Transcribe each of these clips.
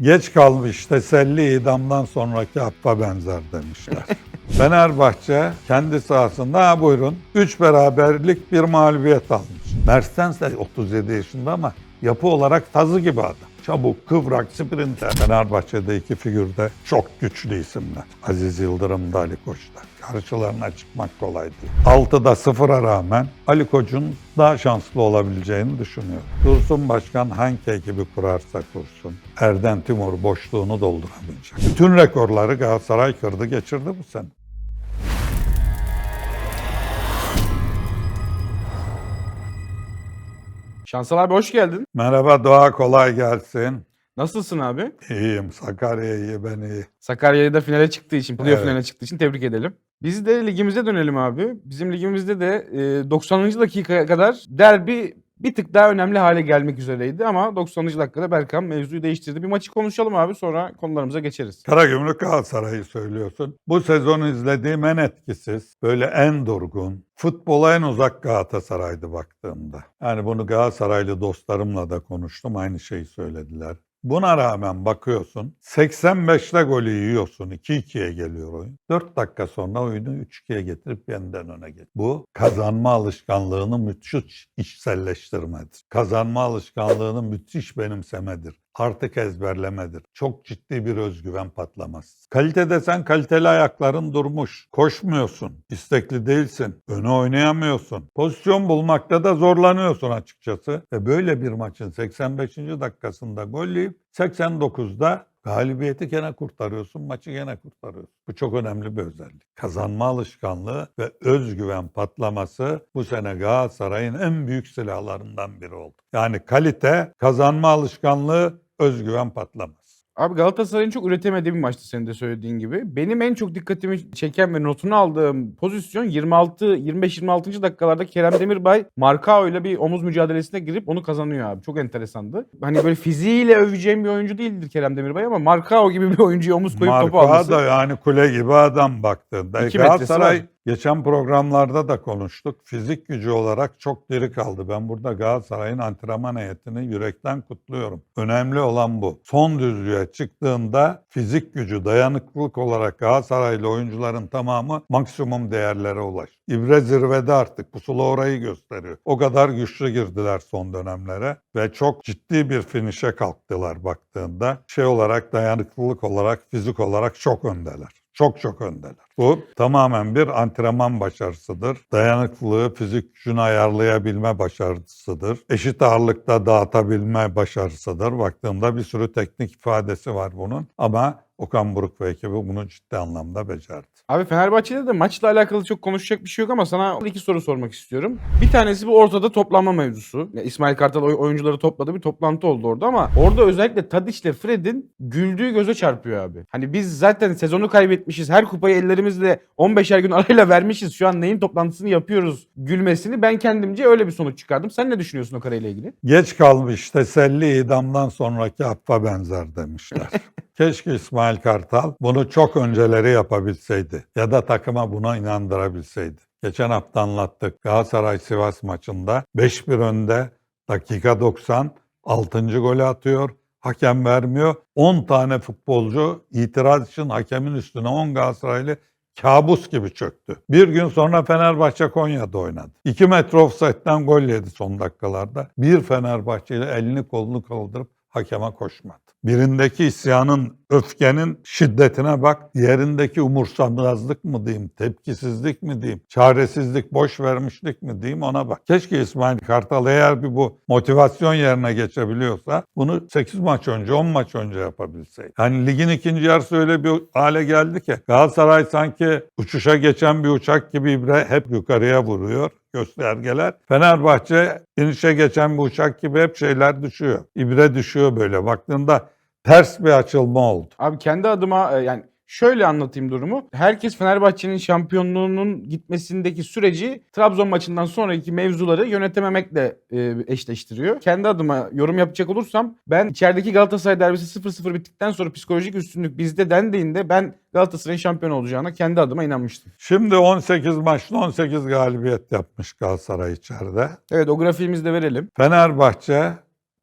Geç kalmış teselli idamdan sonraki affa benzer demişler. Fenerbahçe kendi sahasında ha buyurun 3 beraberlik bir mağlubiyet almış. Mertens de 37 yaşında ama yapı olarak tazı gibi adam. Çabuk, kıvrak, sprinter. Fenerbahçe'de iki figürde çok güçlü isimler. Aziz Yıldırım da Ali Koç'ta. Karşılarına çıkmak kolay değil. 6'da 0'a rağmen Ali Koç'un daha şanslı olabileceğini düşünüyorum. Dursun Başkan hangi ekibi kurarsa kursun, Erden Timur boşluğunu dolduramayacak. Bütün rekorları Galatasaray kırdı geçirdi bu sene. Şansal abi hoş geldin. Merhaba Doğa kolay gelsin. Nasılsın abi? İyiyim Sakarya iyi ben iyi. Sakarya'ya da finale çıktığı için, playoff Evet. finaline çıktığı için tebrik edelim. Biz de ligimize dönelim abi. Bizim ligimizde de e, 90. dakikaya kadar derbi bir tık daha önemli hale gelmek üzereydi ama 90. dakikada Berkan mevzuyu değiştirdi. Bir maçı konuşalım abi sonra konularımıza geçeriz. Karagümrük Galatasaray'ı söylüyorsun. Bu sezon izlediğim en etkisiz, böyle en durgun, futbola en uzak Galatasaray'dı baktığımda. Yani bunu Galatasaraylı dostlarımla da konuştum, aynı şeyi söylediler. Buna rağmen bakıyorsun 85'te golü yiyorsun 2-2'ye geliyor oyun. 4 dakika sonra oyunu 3-2'ye getirip yeniden öne get. Bu kazanma alışkanlığını müthiş içselleştirmedir. Kazanma alışkanlığını müthiş benimsemedir. Artık ezberlemedir. Çok ciddi bir özgüven patlaması. Kalite desen kaliteli ayakların durmuş. Koşmuyorsun. istekli değilsin. Öne oynayamıyorsun. Pozisyon bulmakta da zorlanıyorsun açıkçası. Ve böyle bir maçın 85. dakikasında gol yiyip 89'da galibiyeti gene kurtarıyorsun, maçı gene kurtarıyorsun. Bu çok önemli bir özellik. Kazanma alışkanlığı ve özgüven patlaması bu sene Galatasaray'ın en büyük silahlarından biri oldu. Yani kalite, kazanma alışkanlığı, özgüven patlaması. Abi Galatasaray'ın çok üretemediği bir maçtı senin de söylediğin gibi. Benim en çok dikkatimi çeken ve notunu aldığım pozisyon 26 25-26. dakikalarda Kerem Demirbay Markao ile bir omuz mücadelesine girip onu kazanıyor abi. Çok enteresandı. Hani böyle fiziğiyle öveceğim bir oyuncu değildir Kerem Demirbay ama Markao gibi bir oyuncuya omuz koyup topu Marka alması. da yani kule gibi adam metresi Galatasaray. Geçen programlarda da konuştuk. Fizik gücü olarak çok diri kaldı. Ben burada Galatasaray'ın antrenman heyetini yürekten kutluyorum. Önemli olan bu. Son düzlüğe çıktığında fizik gücü, dayanıklılık olarak Galatasaraylı oyuncuların tamamı maksimum değerlere ulaş. İbre zirvede artık. Pusula orayı gösteriyor. O kadar güçlü girdiler son dönemlere ve çok ciddi bir finişe kalktılar baktığında. Şey olarak, dayanıklılık olarak, fizik olarak çok öndeler. Çok çok öndeler. Bu tamamen bir antrenman başarısıdır. Dayanıklılığı, fizik gücünü ayarlayabilme başarısıdır. Eşit ağırlıkta dağıtabilme başarısıdır. Baktığımda bir sürü teknik ifadesi var bunun. Ama Okan Buruk ve ekibi bunu ciddi anlamda becerdi. Abi Fenerbahçe'de de maçla alakalı çok konuşacak bir şey yok ama sana iki soru sormak istiyorum. Bir tanesi bu ortada toplanma mevzusu. Ya İsmail Kartal oy- oyuncuları topladı bir toplantı oldu orada ama orada özellikle Tadic ile Fred'in güldüğü göze çarpıyor abi. Hani biz zaten sezonu kaybetmişiz. Her kupayı ellerimizle 15'er gün arayla vermişiz. Şu an neyin toplantısını yapıyoruz gülmesini ben kendimce öyle bir sonuç çıkardım. Sen ne düşünüyorsun o kareyle ilgili? Geç kalmış teselli idamdan sonraki affa benzer demişler. Keşke İsmail Kartal bunu çok önceleri yapabilseydi ya da takıma buna inandırabilseydi. Geçen hafta anlattık Galatasaray Sivas maçında 5-1 önde dakika 90 6. golü atıyor. Hakem vermiyor. 10 tane futbolcu itiraz için hakemin üstüne 10 Galatasaraylı kabus gibi çöktü. Bir gün sonra Fenerbahçe Konya'da oynadı. 2 metre offside'den gol yedi son dakikalarda. Bir Fenerbahçeli elini kolunu kaldırıp hakeme koşmadı. Birindeki isyanın, öfkenin şiddetine bak. Diğerindeki umursamazlık mı diyeyim, tepkisizlik mi diyeyim, çaresizlik, boş vermişlik mi diyeyim ona bak. Keşke İsmail Kartal eğer bir bu motivasyon yerine geçebiliyorsa bunu 8 maç önce, 10 maç önce yapabilseydi. Yani ligin ikinci yarısı öyle bir hale geldi ki Galatasaray sanki uçuşa geçen bir uçak gibi ibre hep yukarıya vuruyor göstergeler. Fenerbahçe inişe geçen bir uçak gibi hep şeyler düşüyor. İbre düşüyor böyle. Baktığında ters bir açılma oldu. Abi kendi adıma e, yani şöyle anlatayım durumu. Herkes Fenerbahçe'nin şampiyonluğunun gitmesindeki süreci Trabzon maçından sonraki mevzuları yönetememekle e, eşleştiriyor. Kendi adıma yorum yapacak olursam ben içerideki Galatasaray derbisi 0-0 bittikten sonra psikolojik üstünlük bizde dendiğinde ben Galatasaray'ın şampiyon olacağına kendi adıma inanmıştım. Şimdi 18 maçta 18 galibiyet yapmış Galatasaray içeride. Evet o grafiğimizi de verelim. Fenerbahçe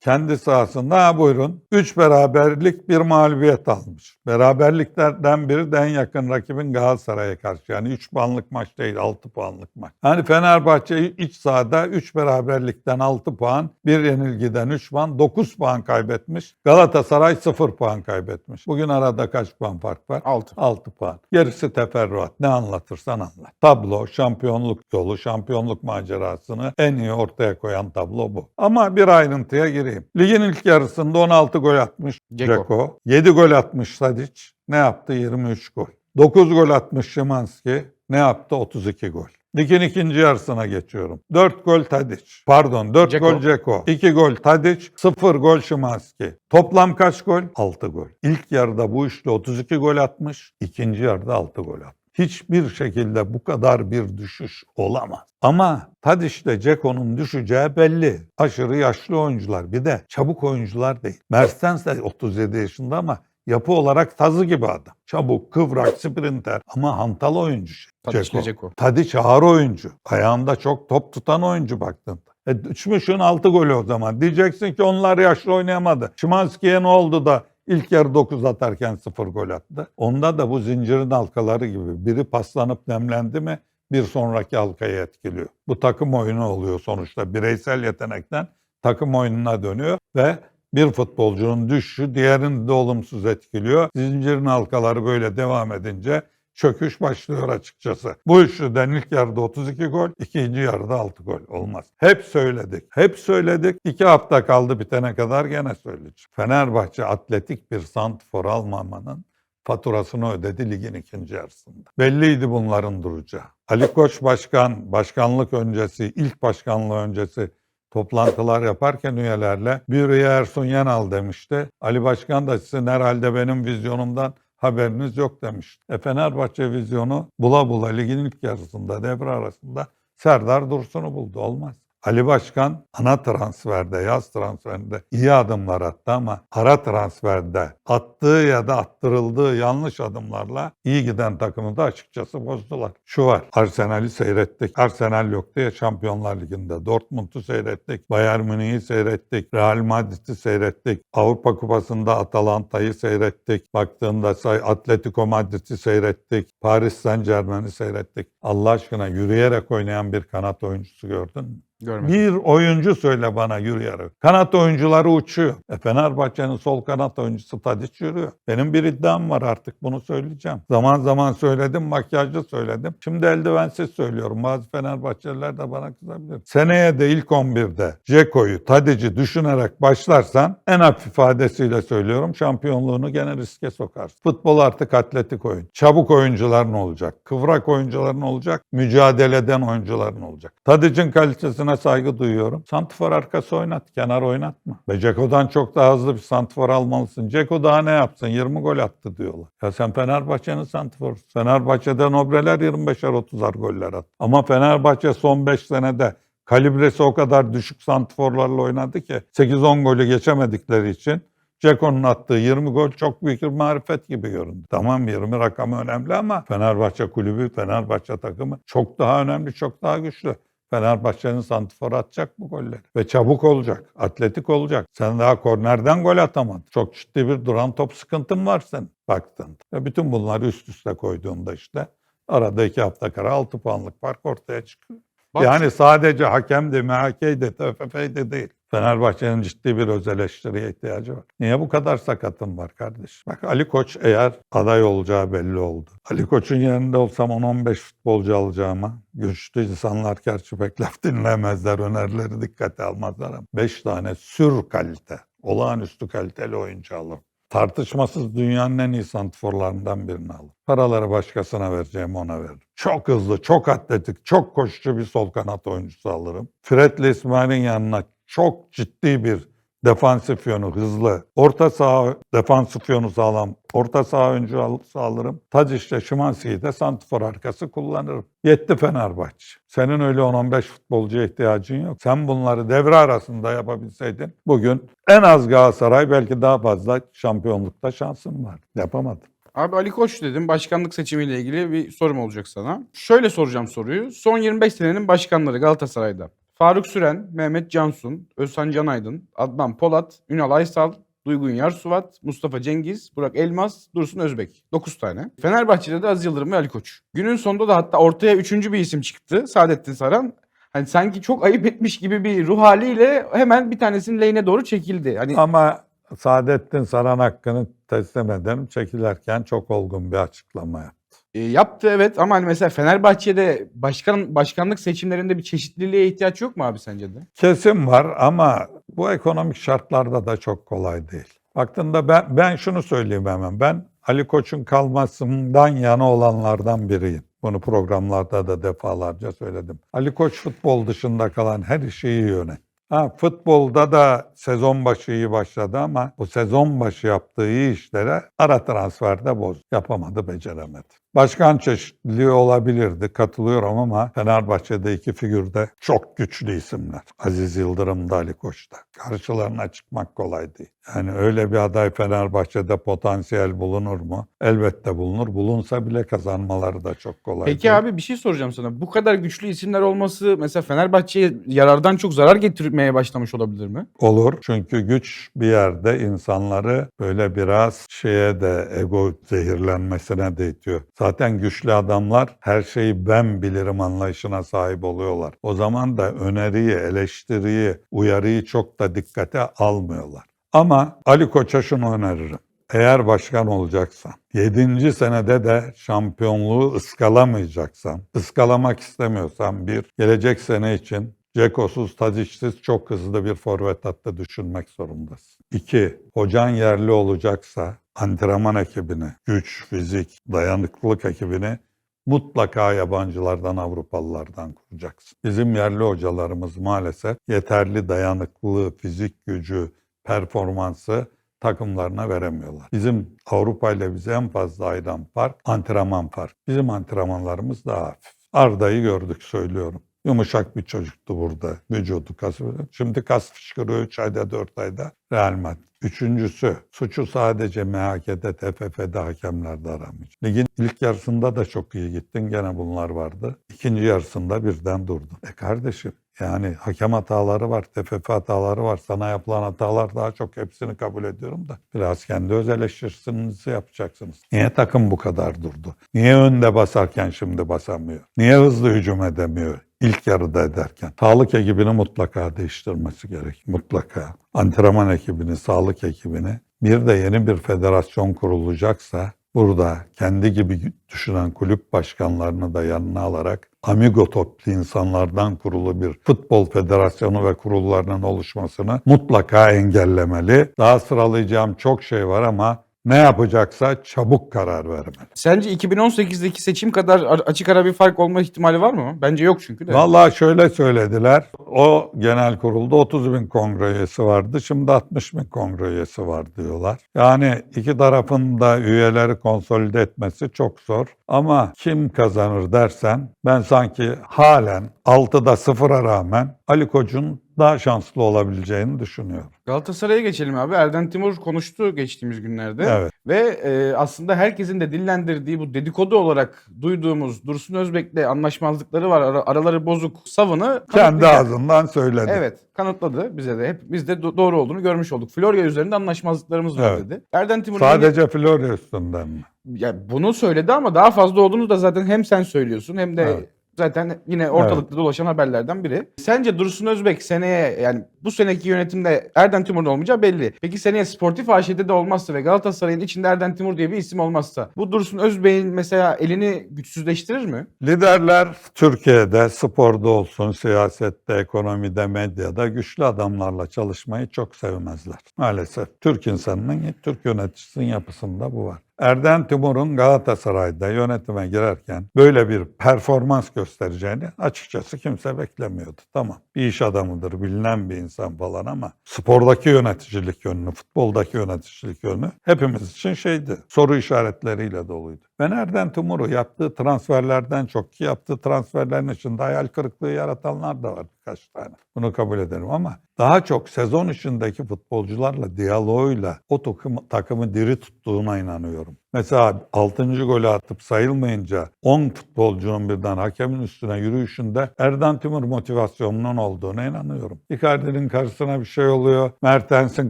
kendi sahasında ha buyurun 3 beraberlik bir mağlubiyet almış. Beraberliklerden biri de en yakın rakibin Galatasaray'a karşı. Yani 3 puanlık maç değil 6 puanlık maç. Hani Fenerbahçe iç sahada 3 beraberlikten 6 puan, bir yenilgiden 3 puan, 9 puan kaybetmiş. Galatasaray 0 puan kaybetmiş. Bugün arada kaç puan fark var? 6. 6 puan. Gerisi teferruat. Ne anlatırsan anlat. Tablo, şampiyonluk yolu, şampiyonluk macerasını en iyi ortaya koyan tablo bu. Ama bir ayrıntıya gireyim. Ligin ilk yarısında 16 gol atmış. Ceko. 7 gol atmış Tadic. Ne yaptı? 23 gol. 9 gol atmış Şimanski. Ne yaptı? 32 gol. Ligin ikinci yarısına geçiyorum. 4 gol Tadic. Pardon 4 Dzeko. gol Ceko. 2 gol Tadic. 0 gol Şimanski. Toplam kaç gol? 6 gol. İlk yarıda bu üçlü 32 gol atmış. ikinci yarıda 6 gol atmış. Hiçbir şekilde bu kadar bir düşüş olamaz. Ama Tadic'le Ceko'nun düşeceği belli. Aşırı yaşlı oyuncular. Bir de çabuk oyuncular değil. Mertens de 37 yaşında ama yapı olarak tazı gibi adam. Çabuk, kıvrak, sprinter ama hantal oyuncu. Dzeko. ile Dzeko. Tadic ağır oyuncu. Ayağında çok top tutan oyuncu baktığında. E, düşmüşün 6 golü o zaman. Diyeceksin ki onlar yaşlı oynayamadı. Şimanski'ye ne oldu da ilk yarı 9 atarken 0 gol attı. Onda da bu zincirin halkaları gibi. Biri paslanıp nemlendi mi bir sonraki halkayı etkiliyor. Bu takım oyunu oluyor sonuçta. Bireysel yetenekten takım oyununa dönüyor ve bir futbolcunun düşüşü diğerini de olumsuz etkiliyor. Zincirin halkaları böyle devam edince çöküş başlıyor açıkçası. Bu üçlüden ilk yarıda 32 gol, ikinci yarıda 6 gol olmaz. Hep söyledik, hep söyledik. İki hafta kaldı bitene kadar gene söyleyeceğim. Fenerbahçe atletik bir santfor almamanın faturasını ödedi ligin ikinci yarısında. Belliydi bunların duracağı. Ali Koç Başkan, başkanlık öncesi, ilk başkanlığı öncesi toplantılar yaparken üyelerle Bürüye Ersun Yanal demişti. Ali Başkan da sizin herhalde benim vizyonumdan haberiniz yok demiş. E Fenerbahçe vizyonu bula bula ligin ilk yarısında devre arasında Serdar Dursun'u buldu. Olmaz. Ali Başkan ana transferde, yaz transferinde iyi adımlar attı ama ara transferde attığı ya da attırıldığı yanlış adımlarla iyi giden takımı da açıkçası bozdular. Şu var, Arsenal'i seyrettik. Arsenal yoktu ya Şampiyonlar Ligi'nde. Dortmund'u seyrettik, Bayern Münih'i seyrettik, Real Madrid'i seyrettik. Avrupa Kupası'nda Atalanta'yı seyrettik. Baktığında say Atletico Madrid'i seyrettik, Paris Saint Germain'i seyrettik. Allah aşkına yürüyerek oynayan bir kanat oyuncusu gördün mü? Görmedim. Bir oyuncu söyle bana yürüyerek. Kanat oyuncuları uçuyor. E Fenerbahçe'nin sol kanat oyuncusu Tadiç yürüyor. Benim bir iddiam var artık bunu söyleyeceğim. Zaman zaman söyledim, makyajlı söyledim. Şimdi eldivensiz söylüyorum. Bazı Fenerbahçeliler de bana kızabilir. Seneye de ilk 11'de Ceko'yu, Tadic'i düşünerek başlarsan en hafif ifadesiyle söylüyorum şampiyonluğunu gene riske sokarsın. Futbol artık atletik oyun. Çabuk oyuncuların olacak. Kıvrak oyuncuların olacak. Mücadele eden oyuncuların olacak. Tadic'in kalitesine saygı duyuyorum. Santifor arkası oynat, kenar oynatma. Ve Ceko'dan çok daha hızlı bir santifor almalısın. Ceko daha ne yapsın? 20 gol attı diyorlar. Ya sen Fenerbahçe'nin santiforusun. Fenerbahçe'de Nobreler 25'er 30'ar goller attı. Ama Fenerbahçe son 5 senede kalibresi o kadar düşük santiforlarla oynadı ki 8-10 golü geçemedikleri için Ceko'nun attığı 20 gol çok büyük bir marifet gibi göründü. Tamam 20 rakamı önemli ama Fenerbahçe kulübü, Fenerbahçe takımı çok daha önemli, çok daha güçlü. Fenerbahçe'nin santifor atacak bu golleri. Ve çabuk olacak, atletik olacak. Sen daha kornerden gol atamadın. Çok ciddi bir duran top sıkıntın var senin baktığında. Ve bütün bunları üst üste koyduğunda işte arada iki hafta kara 6 puanlık fark ortaya çıkıyor. Bak- Yani sadece hakem de, MHK de, TFF de değil. Fenerbahçe'nin ciddi bir öz eleştiriye ihtiyacı var. Niye bu kadar sakatım var kardeş? Bak Ali Koç eğer aday olacağı belli oldu. Ali Koç'un yerinde olsam 10-15 futbolcu alacağıma güçlü insanlar gerçi pek laf dinlemezler, önerileri dikkate almazlar ama 5 tane sür kalite, olağanüstü kaliteli oyuncu alırım. Tartışmasız dünyanın en iyi santiforlarından birini alır. Paraları başkasına vereceğim ona veririm. Çok hızlı, çok atletik, çok koşucu bir sol kanat oyuncusu alırım. Fred'le İsmail'in yanına çok ciddi bir defansif yönü hızlı. Orta saha defansif yönü sağlam. Orta saha oyuncu al- alırım. Tadic'le Şimanski'yi de santifor arkası kullanırım. Yetti Fenerbahçe. Senin öyle 10-15 futbolcuya ihtiyacın yok. Sen bunları devre arasında yapabilseydin bugün en az Galatasaray belki daha fazla şampiyonlukta şansın var. Yapamadın. Abi Ali Koç dedim. Başkanlık seçimiyle ilgili bir sorum olacak sana. Şöyle soracağım soruyu. Son 25 senenin başkanları Galatasaray'da. Faruk Süren, Mehmet Cansun, Özhan Canaydın, Adnan Polat, Ünal Aysal, Duygun Yarsuvat, Mustafa Cengiz, Burak Elmas, Dursun Özbek. 9 tane. Fenerbahçe'de de Aziz Yıldırım ve Ali Koç. Günün sonunda da hatta ortaya üçüncü bir isim çıktı. Saadettin Saran. Hani sanki çok ayıp etmiş gibi bir ruh haliyle hemen bir tanesinin lehine doğru çekildi. Hani Ama Saadettin Saran hakkını teslim ederim. Çekilerken çok olgun bir açıklama yaptı. E, yaptı evet ama hani mesela Fenerbahçe'de başkan başkanlık seçimlerinde bir çeşitliliğe ihtiyaç yok mu abi sence de? Kesim var ama bu ekonomik şartlarda da çok kolay değil. Baktığında ben, ben şunu söyleyeyim hemen. Ben Ali Koç'un kalmasından yana olanlardan biriyim. Bunu programlarda da defalarca söyledim. Ali Koç futbol dışında kalan her işi iyi yönet. Ha, futbolda da sezon başı iyi başladı ama bu sezon başı yaptığı işlere ara transferde boz. Yapamadı, beceremedi. Başkan çeşitliliği olabilirdi, katılıyorum ama Fenerbahçe'de iki figürde çok güçlü isimler. Aziz Yıldırım da Ali Koç'ta. Karşılarına çıkmak kolay değil. Yani öyle bir aday Fenerbahçe'de potansiyel bulunur mu? Elbette bulunur. Bulunsa bile kazanmaları da çok kolay Peki değil. abi bir şey soracağım sana. Bu kadar güçlü isimler olması mesela Fenerbahçe'ye yarardan çok zarar getirmeye başlamış olabilir mi? Olur. Çünkü güç bir yerde insanları böyle biraz şeye de ego zehirlenmesine de itiyor. Zaten güçlü adamlar her şeyi ben bilirim anlayışına sahip oluyorlar. O zaman da öneriyi, eleştiriyi, uyarıyı çok da dikkate almıyorlar. Ama Ali Koç'a şunu öneririm. Eğer başkan olacaksan, 7. senede de şampiyonluğu ıskalamayacaksan, ıskalamak istemiyorsan bir, gelecek sene için Cekosuz, Tadic'siz çok hızlı bir forvet hattı düşünmek zorundasın. İki, hocan yerli olacaksa antrenman ekibini, güç, fizik, dayanıklılık ekibini mutlaka yabancılardan, Avrupalılardan kuracaksın. Bizim yerli hocalarımız maalesef yeterli dayanıklılığı, fizik gücü, performansı takımlarına veremiyorlar. Bizim Avrupa ile bizi en fazla ayıran fark antrenman fark. Bizim antrenmanlarımız daha hafif. Arda'yı gördük söylüyorum. Yumuşak bir çocuktu burada. Vücudu kası. Şimdi kas fışkırıyor 3 ayda 4 ayda Real Madrid. Üçüncüsü suçu sadece MHK'de, TFF'de hakemlerde aramayacak. Ligin ilk yarısında da çok iyi gittin. Gene bunlar vardı. İkinci yarısında birden durdun. E kardeşim yani hakem hataları var, TFF hataları var. Sana yapılan hatalar daha çok hepsini kabul ediyorum da. Biraz kendi öz eleştirisinizi yapacaksınız. Niye takım bu kadar durdu? Niye önde basarken şimdi basamıyor? Niye hızlı hücum edemiyor? İlk yarıda ederken. Sağlık ekibini mutlaka değiştirmesi gerek. Mutlaka. Antrenman ekibini, sağlık ekibini. Bir de yeni bir federasyon kurulacaksa burada kendi gibi düşünen kulüp başkanlarını da yanına alarak amigo toplu insanlardan kurulu bir futbol federasyonu ve kurullarının oluşmasını mutlaka engellemeli. Daha sıralayacağım çok şey var ama ne yapacaksa çabuk karar vermeli. Sence 2018'deki seçim kadar açık ara bir fark olma ihtimali var mı? Bence yok çünkü de. Vallahi şöyle söylediler. O genel kurulda 30 bin kongre üyesi vardı. Şimdi 60 bin kongre üyesi var diyorlar. Yani iki tarafın da üyeleri konsolide etmesi çok zor. Ama kim kazanır dersen ben sanki halen 6'da 0'a rağmen Ali Koç'un daha şanslı olabileceğini düşünüyorum. Galatasaray'a geçelim abi. Erden Timur konuştu geçtiğimiz günlerde. Evet. Ve e, aslında herkesin de dillendirdiği bu dedikodu olarak duyduğumuz Dursun Özbek'le anlaşmazlıkları var. ara- araları bozuk savını Kendi ağzından söyledi. Evet kanıtladı bize de. Hep biz de do- doğru olduğunu görmüş olduk. Florya üzerinde anlaşmazlıklarımız var Evet. dedi. Erden Timur Sadece Florya üstünden mi? ya bunu söyledi ama daha fazla olduğunu da zaten hem sen söylüyorsun hem de Evet. Zaten yine ortalıkta dolaşan haberlerden biri. Sence Dursun Özbek seneye yani bu seneki yönetimde Erden Timur'un olmayacağı belli. Peki seneye Sportif AŞ'de de olmazsa ve Galatasaray'ın içinde Erden Timur diye bir isim olmazsa bu Dursun Özbek'in mesela elini güçsüzleştirir mi? Liderler Türkiye'de sporda olsun, siyasette, ekonomide, medyada güçlü adamlarla çalışmayı çok sevmezler. Maalesef Türk insanının, Türk yöneticisinin yapısında bu var. Erden Timur'un Galatasaray'da yönetime girerken böyle bir performans göstereceğini açıkçası kimse beklemiyordu. Tamam bir iş adamıdır, bilinen bir insan falan ama spordaki yöneticilik yönünü, futboldaki yöneticilik yönü hepimiz için şeydi. Soru işaretleriyle doluydu. Ben Erden Timur'u yaptığı transferlerden çok ki yaptığı transferlerin içinde hayal kırıklığı yaratanlar da var. Birkaç tane. Bunu kabul ederim ama daha çok sezon içindeki futbolcularla, diyaloğuyla o takımı, takımı diri tuttuğuna inanıyorum. Mesela 6. golü atıp sayılmayınca 10 futbolcunun birden hakemin üstüne yürüyüşünde Erdan Timur motivasyonunun olduğuna inanıyorum. Icardi'nin karşısına bir şey oluyor. Mertens'in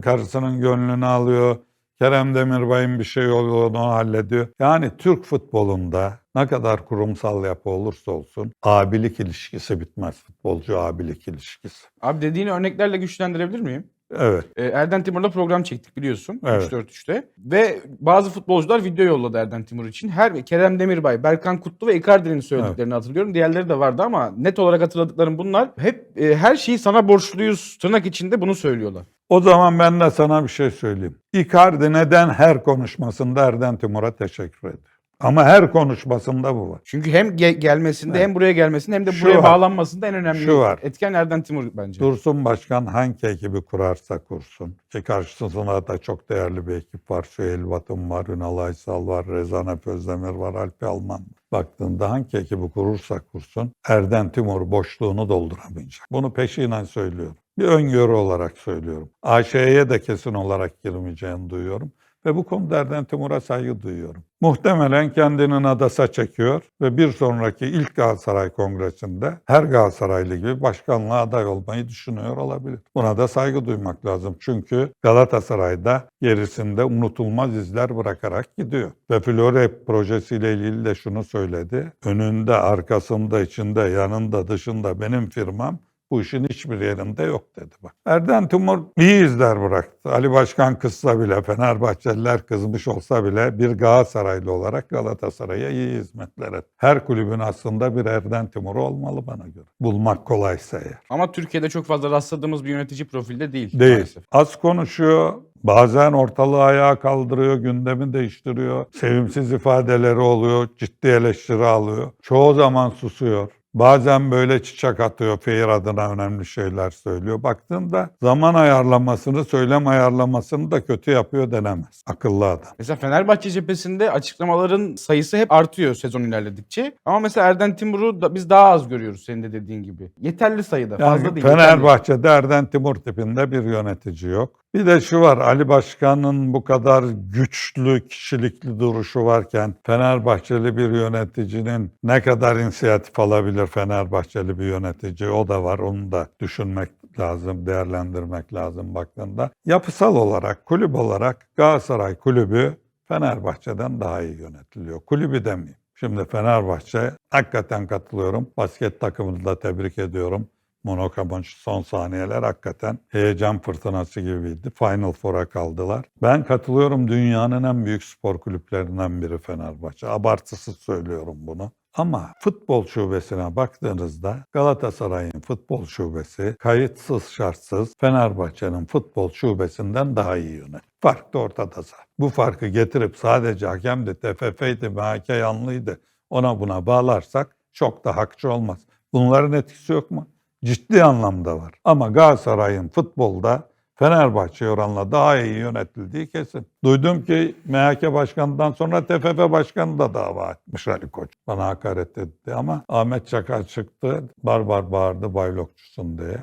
karşısının gönlünü alıyor. Kerem Demirbay'ın bir şey oluyor onu hallediyor. Yani Türk futbolunda ne kadar kurumsal yapı olursa olsun abilik ilişkisi bitmez. Futbolcu abilik ilişkisi. Abi dediğini örneklerle güçlendirebilir miyim? Evet. Ee, Erden Timur'la program çektik biliyorsun. Evet. 3-4-3'te. Ve bazı futbolcular video yolladı Erden Timur için. Her Kerem Demirbay, Berkan Kutlu ve Icardi'nin söylediklerini hatırlıyorum. Diğerleri de vardı ama net olarak hatırladıklarım bunlar. Hep e, her şeyi sana borçluyuz tırnak içinde bunu söylüyorlar. O zaman ben de sana bir şey söyleyeyim. Icardi neden her konuşmasında Erden Timur'a teşekkür ediyor? Ama her konuşmasında bu var. Çünkü hem ge- gelmesinde Evet. hem buraya gelmesinde hem de Şu buraya var. bağlanmasında en önemli Şu var. etken Erden Timur bence. Dursun Başkan hangi ekibi kurarsa kursun. Ki karşısında da çok değerli bir ekip var. Süheyl Batın var, Ünal Aysal var, Rezan Efe Özdemir var, Alpi Alman var. Baktığında hangi ekibi kurursa kursun Erden Timur boşluğunu dolduramayacak. Bunu peşinen söylüyorum. Bir öngörü olarak söylüyorum. AŞ'ye de kesin olarak girmeyeceğini duyuyorum. Ve bu konuda Erden Timur'a saygı duyuyorum. Muhtemelen kendini adasa çekiyor ve bir sonraki ilk Galatasaray Kongresi'nde her Galatasaraylı gibi başkanlığa aday olmayı düşünüyor olabilir. Buna da saygı duymak lazım. Çünkü Galatasaray'da gerisinde unutulmaz izler bırakarak gidiyor. Ve Flore projesiyle ilgili de şunu söyledi. Önünde, arkasında, içinde, yanında, dışında benim firmam bu işin hiçbir yerinde yok dedi bak. Erden Timur iyi izler bıraktı. Ali Başkan kızsa bile, Fenerbahçeliler kızmış olsa bile bir Galatasaraylı olarak Galatasaray'a iyi hizmetler etti. Her kulübün aslında bir Erden Timur'u olmalı bana göre. Bulmak kolaysa eğer. Ama Türkiye'de çok fazla rastladığımız bir yönetici profilde değil. Değil. Maalesef. Az konuşuyor. Bazen ortalığı ayağa kaldırıyor, gündemi değiştiriyor. Sevimsiz ifadeleri oluyor, ciddi eleştiri alıyor. Çoğu zaman susuyor. Bazen böyle çiçek atıyor, Feir adına önemli şeyler söylüyor. Baktığında zaman ayarlamasını, söylem ayarlamasını da kötü yapıyor denemez. Akıllı adam. Mesela Fenerbahçe cephesinde açıklamaların sayısı hep artıyor sezon ilerledikçe. Ama mesela Erden Timur'u da biz daha az görüyoruz senin de dediğin gibi. Yeterli sayıda, fazla Yani değil. yeterli. Fenerbahçe'de Erden Timur tipinde bir yönetici yok. Bir de şu var, Ali Başkan'ın bu kadar güçlü, kişilikli duruşu varken Fenerbahçeli bir yöneticinin ne kadar inisiyatif alabilir Fenerbahçeli bir yönetici o da var. Onu da düşünmek lazım, değerlendirmek lazım baktığında. Yapısal olarak, kulüp olarak Galatasaray kulübü Fenerbahçe'den daha iyi yönetiliyor. Kulübü demeyeyim. Şimdi Fenerbahçe hakikaten katılıyorum. Basket takımını da tebrik ediyorum. Monaco maçı son saniyeler hakikaten heyecan fırtınası gibiydi. Final Four'a kaldılar. Ben katılıyorum dünyanın en büyük spor kulüplerinden biri Fenerbahçe. Abartısız söylüyorum bunu. Ama futbol şubesine baktığınızda Galatasaray'ın futbol şubesi kayıtsız şartsız Fenerbahçe'nin futbol şubesinden daha iyi yönet. Fark da ortada zaten. Bu farkı getirip sadece hakemdi, TFF'ydi, MHK yanlıydı ona buna bağlarsak çok da hakçı olmaz. Bunların etkisi yok mu? Ciddi anlamda var. Ama Galatasaray'ın futbolda Fenerbahçe oranla daha iyi yönetildiği kesin. Duydum ki MHK Başkanı'ndan sonra TFF Başkanı da dava etmiş Ali Koç. Bana hakaret etti ama Ahmet Çakar çıktı, barbar bağırdı baylokçusun diye.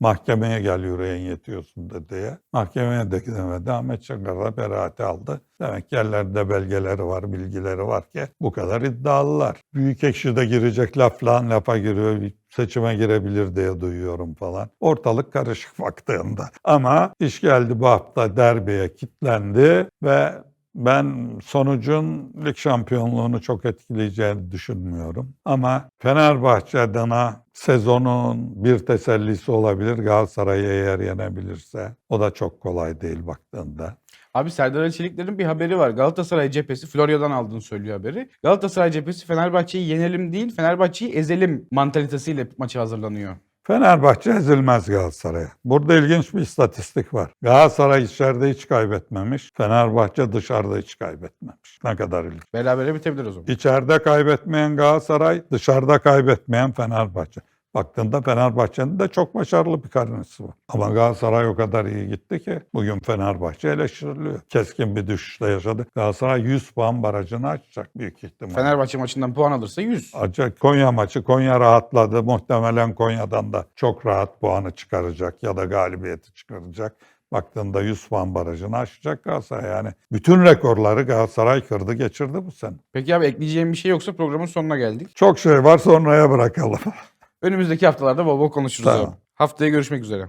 Mahkemeye gel yüreğin yetiyorsun da diye. Mahkemeye de gidemedi. Ahmet Çakar da beraati aldı. Demek ki yerlerde belgeleri var, bilgileri var ki bu kadar iddialılar. Büyük ekşide girecek laf lan lafa giriyor, seçime girebilir diye duyuyorum falan. Ortalık karışık baktığında. Ama iş geldi bu hafta derbiye kitlendi ve ben sonucun lig şampiyonluğunu çok etkileyeceğini düşünmüyorum. Ama Fenerbahçe adına sezonun bir tesellisi olabilir. Galatasaray'ı eğer yenebilirse o da çok kolay değil baktığında. Abi Serdar Ali Çelikler'in bir haberi var. Galatasaray cephesi Florya'dan aldığını söylüyor haberi. Galatasaray cephesi Fenerbahçe'yi yenelim değil, Fenerbahçe'yi ezelim mantalitesiyle maça hazırlanıyor. Fenerbahçe ezilmez Galatasaray'a. Burada ilginç bir istatistik var. Galatasaray içeride hiç kaybetmemiş, Fenerbahçe dışarıda hiç kaybetmemiş. Ne kadar ilginç. Berabere bitebilir o zaman. İçeride kaybetmeyen Galatasaray, dışarıda kaybetmeyen Fenerbahçe. Baktığında Fenerbahçe'nin de çok başarılı bir karnesi var. Ama Galatasaray o kadar iyi gitti ki bugün Fenerbahçe eleştiriliyor. Keskin bir düşüşle yaşadı. Galatasaray 100 puan barajını açacak büyük ihtimalle. Fenerbahçe maçından puan alırsa 100. Acayip Konya maçı. Konya rahatladı. Muhtemelen Konya'dan da çok rahat puanı çıkaracak ya da galibiyeti çıkaracak. Baktığında 100 puan barajını aşacak Galatasaray. Yani bütün rekorları Galatasaray kırdı geçirdi bu sene. Peki abi ekleyeceğim bir şey yoksa programın sonuna geldik. Çok şey var sonraya bırakalım. Önümüzdeki haftalarda bol bol konuşuruz Tamam. abi. Haftaya görüşmek üzere.